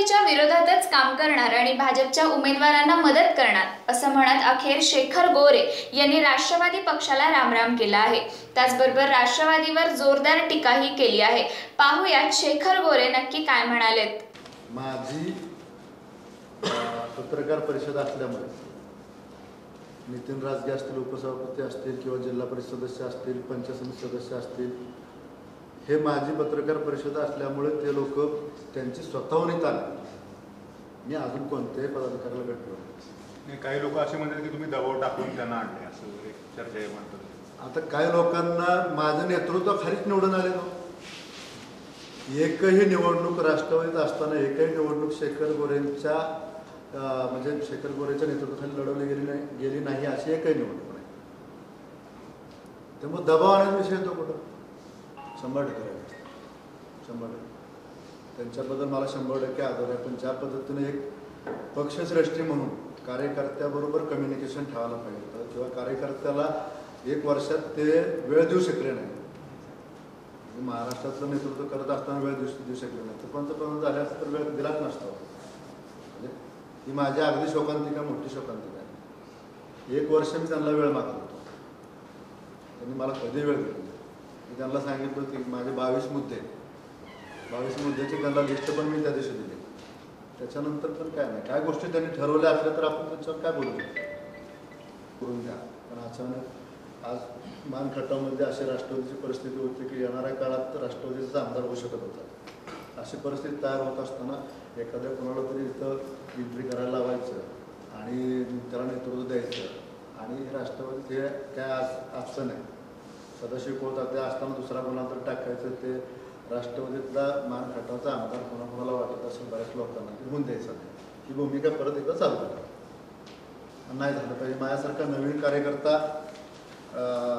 राष्ट्रवादीच्या विरोधातच काम करणार आणि भाजपच्या उमेदवारांना मदत करणार असं म्हणत अखेर शेखर गोरे यांनी राष्ट्रवादी पक्षाला रामराम केला आहे. त्याचबरोबर राष्ट्रवादीवर जोरदार टीकाही केली आहे. पाहूयात शेखर गोरे नक्की काय म्हणालेत. माझी पत्रकार परिषद असल्यामुळे नितीन राजगे असतील उपसभापती असतील किंवा जिल्हा परिषद सदस्य असतील पंचायत समिती सदस्य असतील हे माझी पत्रकार परिषद असल्यामुळे ते लोक त्यांची स्वतःहून आले. मी अजून कोणत्याही पदाधिकाऱ्याला भेटलो काही लोक असे म्हणतात की तुम्ही दबाव टाकून त्यांना आणले असं चर्चा आहे म्हणतात. आता काही लोकांना माझं नेतृत्व खालीच निवडून आले ना एकही निवडणूक राष्ट्रवादीत असताना एकही निवडणूक शेखर गोरेंच्या म्हणजे शेखर गोरेच्या नेतृत्वाखाली लढवली गेली नाही गेली नाही अशी एकही निवडणूक नाही. त्यामुळे दबाव आणण्याचा विषय येतो कुठं? शंभर टक्के आहे. शंभर टक्के. त्यांच्याबद्दल मला शंभर टक्के आदर आहे. पण ज्या पद्धतीने एक पक्षश्रेष्ठी म्हणून कार्यकर्त्याबरोबर कम्युनिकेशन ठेवायला पाहिजे होतं किंवा कार्यकर्त्याला एक वर्षात ते वेळ देऊ शकले नाही. म्हणजे महाराष्ट्राचं नेतृत्व करत असताना वेळ देऊ देऊ शकले नाही. तर पंतप्रधान झाले असतं तर वेळ दिलाच नसतो. म्हणजे ही माझी अगदी शोकांतिका मोठी शोकांतिका आहे. एक वर्ष मी त्यांना वेळ मागत होतो त्यांनी मला कधी वेळ दिली नाही. मी त्यांना सांगितलं की माझे बावीस मुद्दे बावीस मुद्द्याची त्यांना लिस्ट पण मी त्या दिवशी दिली. त्याच्यानंतर पण काय नाही. काय गोष्टी त्यांनी ठरवल्या असल्या तर आपण त्याच्यावर काय बोलू शकतो? करून द्या. पण अचानक आज मानखटामध्ये अशी राष्ट्रवादीची परिस्थिती होती की येणाऱ्या काळात राष्ट्रवादीचा आमदार होऊ शकत होता. अशी परिस्थिती तयार होत असताना एखाद्या कोणाला तरी इथं एंट्री करायला लावायचं आणि त्याला नेतृत्व द्यायचं. आणि राष्ट्रवादी हे काय आज आजचं नाही सदस्य कोता ते असताना दुसरा कोणाला तर टाकायचं ते राष्ट्रवादीतला मान खटावचा आमदार कोणाकोणाला वाटत असेल बऱ्याच लोकांना लिहून होऊन द्यायचं. ही भूमिका परत एकदा चालू करा. नाही झालं पाहिजे. माझ्यासारखा नवीन कार्यकर्ता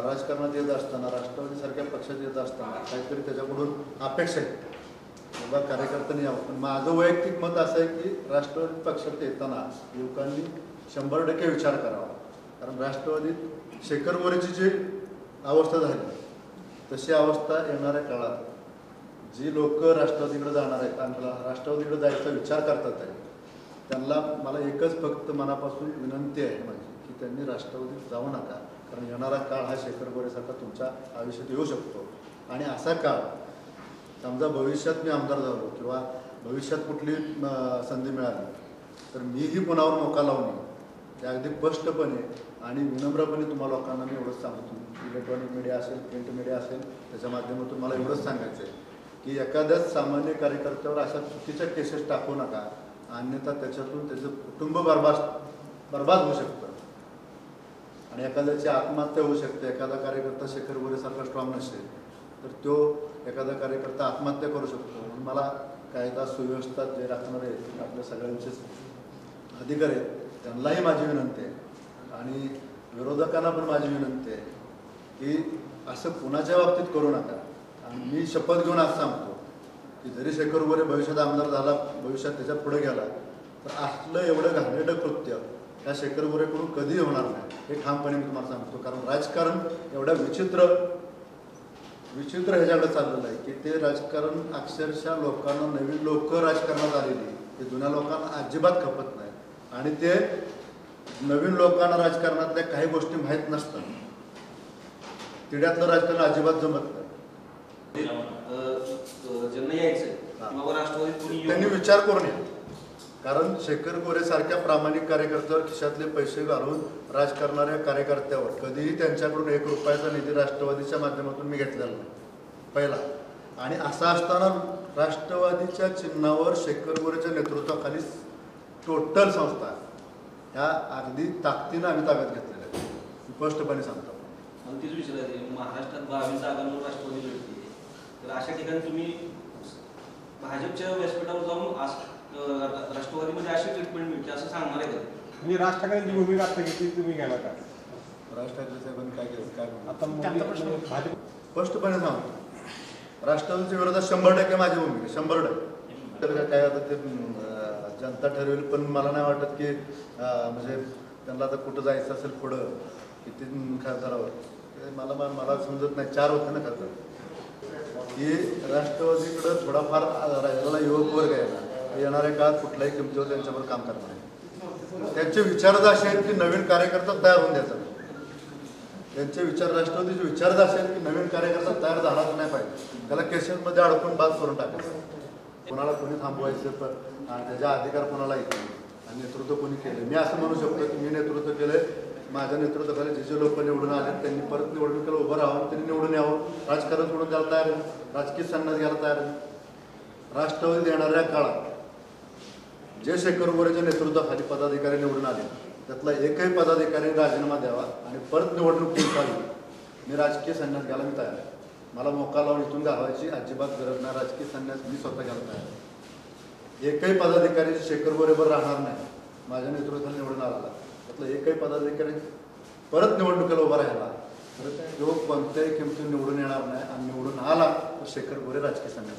राजकारणात येत असताना राष्ट्रवादीसारख्या पक्षात येत असताना काहीतरी त्याच्याकडून अपेक्षा आहे. किंवा कार्यकर्त्यांनी यावं. पण माझं वैयक्तिक मत असं आहे की राष्ट्रवादी पक्षात येताना युवकांनी शंभर टक्के विचार करावा. कारण राष्ट्रवादीत शेखर मोरेची जी अवस्था झाली. तशी अवस्था येणाऱ्या काळात जी लोक राष्ट्रवादीकडे जाणार आहेत आम्हाला राष्ट्रवादीकडे जायचा विचार करतात आहे त्यांना मला एकच फक्त मनापासून विनंती आहे माझी की त्यांनी राष्ट्रवादीत जाऊ नका. कारण येणारा काळ हा शेखर गोरेसारखा तुमच्या आयुष्यात येऊ शकतो. आणि असा काळ समजा भविष्यात मी आमदार झालो किंवा भविष्यात कुठली संधी मिळाली तर मीही कुणावर मोका लावून ते अगदी स्पष्टपणे आणि विनम्रपणे तुम्हाला लोकांना मी एवढंच सांगतो. इलेक्ट्रॉनिक मीडिया असेल प्रिंट मीडिया असेल त्याच्या माध्यमातून मला एवढंच सांगायचं आहे की एखाद्याच सामान्य कार्यकर्त्यावर अशा चुकीच्या केसेस टाकू नका. अन्यथा त्याच्यातून त्याचं कुटुंब बर्बाद बर्बाद होऊ शकतं. आणि एखाद्याची आत्महत्या होऊ शकते. एखादा कार्यकर्ता शेखर गोरेसारखा स्ट्रॉंग नसेल तर तो एखादा कार्यकर्ता आत्महत्या करू शकतो. म्हणून मला कायदा सुव्यवस्था जे राखणारे आहेत आपल्या सगळ्यांचेच अधिकारी आहेत. त्यांनाही माझी विनंती आहे. आणि विरोधकांना पण माझी विनंती आहे की असं कुणाच्या बाबतीत करू नका. आणि मी शपथ घेऊन आज सांगतो की जरी शेखर गोरे भविष्यात आमदार झाला भविष्यात त्याच्या पुढे गेला तर असलं एवढं घाणेरडं कृत्य त्या शेखर गोरेकडून कधीही होणार नाही. हे ठामपणे मी तुम्हाला सांगतो. कारण राजकारण एवढ्या विचित्र विचित्र ह्याच्याकडे चाललेलं आहे की ते राजकारण अक्षरशः लोकांना नवीन लोक राजकारणात आलेली ते जुन्या लोकांना अजिबात खपत नाही. आणि ते नवीन लोकांना राजकारणातल्या काही गोष्टी माहीत नसतात. तिड्यातलं राजकारण अजिबात जमत नाही. त्यांनी विचार करून या कारण शेखर गोरे सारख्या प्रामाणिक कार्यकर्त्यावर खिशातले पैसे घालून राज करणाऱ्या कार्यकर्त्यावर कधीही त्यांच्याकडून एक रुपयाचा निधी राष्ट्रवादीच्या माध्यमातून मी घेतलेला नाही. पहिला. आणि असं असताना राष्ट्रवादीच्या चिन्हावर शेखर गोरेच्या नेतृत्वाखाली टोटल संस्था ह्या अगदी ताकदीनं आम्ही ताब्यात घेतलेल्या आहेत. स्पष्टपणे सांगतो. मला तेच विचारायचं महाराष्ट्रात बावीस जागांवर राष्ट्रवादी लढते तर अशा ठिकाणी तुम्ही भाजपच्या व्यासपीठावर जाऊन राष्ट्रवादीमध्ये अशी ट्रीटमेंट मिळते असं सांगणार आहे का? म्हणजे राज ठाकरेंची भूमिका आता घेतली तुम्ही घ्यायला का? राज ठाकरे साहेबांनी काय केलं काय? आता स्पष्टपणे सांगतो. राष्ट्रवादीच्या विरोधात शंभर टक्के माझी भूमिका आहे, शंभर टक्के. तर काय आता ते जनता ठरवेल पण मला नाही वाटत की म्हणजे त्यांना आता कुठं जायचं असेल पुढं किती खासदारावर. ते मला मला मला समजत नाही. चार होते ना खासदार. की राष्ट्रवादीकडं थोडाफार राहिलेला युवक वर्ग आहे ना येणाऱ्या काळात कुठल्याही किमतीवर त्यांच्यावर काम करणार नाही. त्यांचे विचारच असे आहेत की नवीन कार्यकर्ता तयार होऊन द्यायचा. त्यांचे विचार राष्ट्रवादीचे विचारच असे आहेत की नवीन कार्यकर्ता तयार झालाच नाही पाहिजे. त्याला केसेसमध्ये अडकून बाद करून टाकायचं. कोणाला कोणी थांबवायचं पण आणि त्याचा अधिकार कोणाला येत नाही. आणि नेतृत्व कोणी केलं मी असं म्हणू शकतो की मी नेतृत्व केलं माझ्या नेतृत्वाखाली जे जे लोक निवडून आले त्यांनी परत निवडणुकीला उभं राहावं त्यांनी निवडून यावं. राजकारण सोडून द्यायला तयार आहे. राजकीय संघात घ्यायला तयार आहे. राष्ट्रवादी येणाऱ्या काळात जे शेखर गोरेच्या नेतृत्वाखाली पदाधिकारी निवडून आले त्यातला एकही पदाधिकारी राजीनामा द्यावा आणि परत निवडणूक जिंकावी. मी राजकीय संघात घ्यायला मी तयार आहे. मला मोका लावून इथून घालवायची अजिबात गरज नाही. राजकीय संन्यास मी स्वतः घालत आहे. एकही पदाधिकारी शेखर बरोबर राहणार नाही. माझ्या नेतृत्वाला निवडून आला त्यातलं एकही पदाधिकारी परत निवडणुकीला उभा राहिला. तर तो कोणत्याही किमतीत निवडून येणार नाही आणि निवडून आला तर शेखर गोरे राजकीय संन्यास